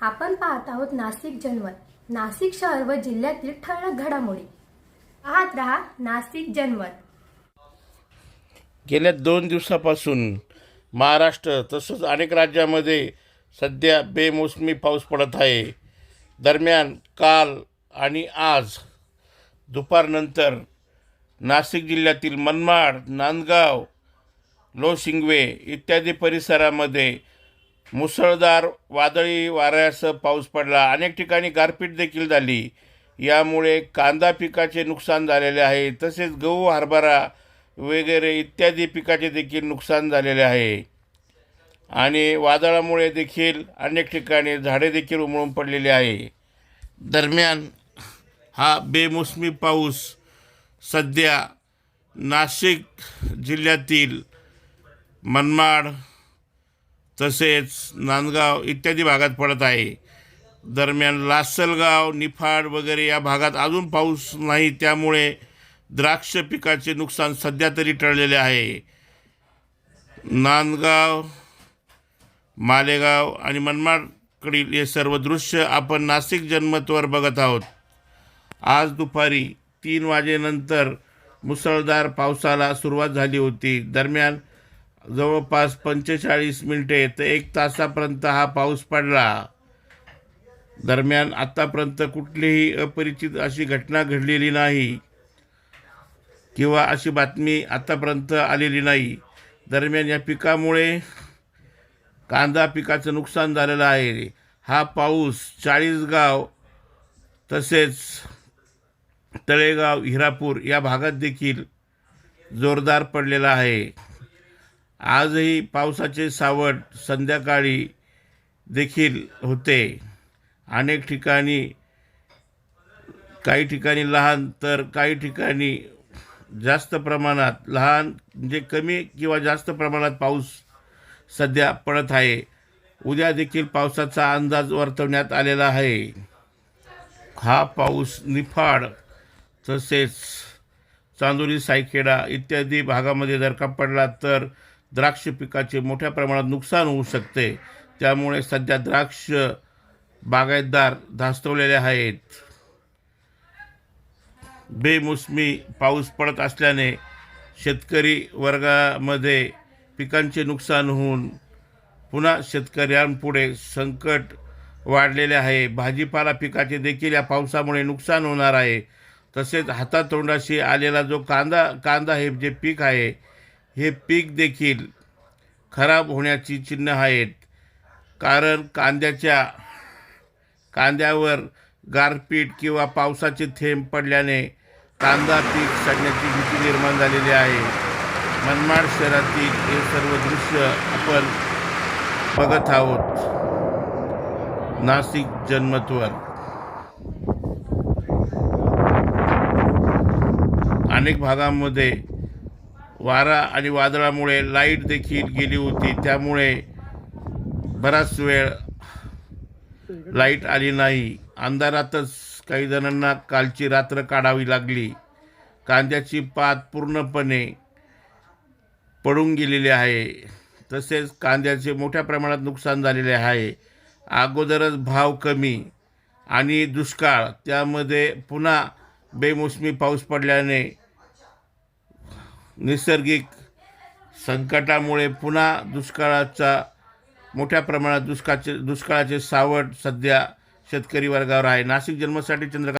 आपण पाहत आहोत नाशिक जनमत नाशिक शहर व जिल्ह्यातील ठळक घडामोडी. पाहत रहा नाशिक जनमत गेल्या दोन दिवसापासून महाराष्ट्र तसंच अनेक राज्यामध्ये सध्या बेमोसमी पाऊस पडत आहे. दरम्यान काल आणि आज दुपारनंतर नाशिक जिल्ह्यातील मनमाड नांदगाव लोशिंगवे इत्यादी परिसरामध्ये मुसळधार वादळी वाऱ्यासह पाऊस पडला. अनेक ठिकाणी गारपीट देखील झाली. यामुळे कांदा पिकाचे नुकसान झालेले आहे. तसेच गहू हरभरा वगैरे इत्यादी पिकाचे देखील नुकसान झालेले आहे. आणि वादळामुळे देखील अनेक ठिकाणी झाडे देखील उमळून पडलेली आहे. दरम्यान हा बेमोसमी पाऊस सध्या नाशिक जिल्ह्यातील मनमाड तसेच नांदगाव इत्यादी भागात पडत आहे. दरम्यान लासलगाव निफाड वगैरे या भागात अजून पाऊस नाही. त्यामुळे द्राक्ष पिकाचे नुकसान सध्या तरी टळलेले आहे. नांदगाव मालेगाव आणि मनमाडकडील हे सर्व दृश्य आपण नाशिक जनमतवर बघत आहोत. आज दुपारी तीन वाजेनंतर मुसळधार पावसाला सुरुवात झाली होती. दरम्यान जवळपास पंचेचाळीस मिनिटे ते एक तासापर्यंत हा पाऊस पडला. दरम्यान आत्तापर्यंत कुठलीही अपरिचित अशी घटना घडलेली नाही किंवा अशी बातमी आत्तापर्यंत आलेली नाही. दरम्यान या पिकामुळे कांदा पिकाचं नुकसान झालेलं आहे. हा पाऊस चाळीसगाव तसेच तळेगाव हिरापूर या भागात देखील जोरदार पडलेला आहे. आजही पावसाचे सावट संध्याकाळी देखील होते. अनेक ठिकाणी काही ठिकाणी लहान तर काही ठिकाणी जास्त प्रमाणात लहान म्हणजे कमी किंवा जास्त प्रमाणात पाऊस सध्या पडत आहे. उद्या देखील पावसाचा अंदाज वर्तवण्यात आलेला आहे. हा पाऊस निफाड तसेच चांदोली सायखेडा इत्यादी भागामध्ये जर का पडला तर द्राक्ष पिकाचे मोठ्या प्रमाणात नुकसान होऊ शकते. त्यामुळे सध्या द्राक्ष बागायतदार धास्तवलेले आहेत. बेमोसमी पाऊस पडत असल्याने शेतकरी वर्गामध्ये पिकांचे नुकसान होऊन पुन्हा शेतकऱ्यांपुढे संकट वाढलेले आहे. भाजीपाला पिकाचे देखील या पावसामुळे नुकसान होणार आहे. तसेच हातातोंडाशी आलेला जो कांदा कांदा हे जे पीक आहे हे पीक देखील खराब होण्याची चिन्ह आहेत. कारण कांद्याच्या कांद्यावर गारपीट किंवा पावसाचे थेंब पडल्याने कांदा पीक सडण्याची भीती निर्माण झालेली आहे. मनमाड शहरातील हे सर्व दृश्य आपण बघत आहोत. नाशिक जनमतवर. अनेक भागांमध्ये वारा आणि वादळामुळे लाइट देखील गेली होती. त्यामुळे बराच वेळ लाइट आली नाही. अंधारातच काही जणांना कालची रात्र काढावी लागली. कांद्याची पात पूर्णपणे पडून गेलेली आहे. तसेच कांद्याचे मोठ्या प्रमाणात नुकसान झालेले आहे. अगोदरच भाव कमी आणि दुष्काळ. त्यामध्ये पुन्हा बेमोसमी पाऊस पडल्याने नैसर्गिक संकटामुळे पुन्हा दुष्काळाचा मोठ्या प्रमाणात दुष्काळाचे दुष्काळाचे सावट सध्या शेतकरी वर्गावर आहे. नाशिक जन्मासाठी चंद्रकांत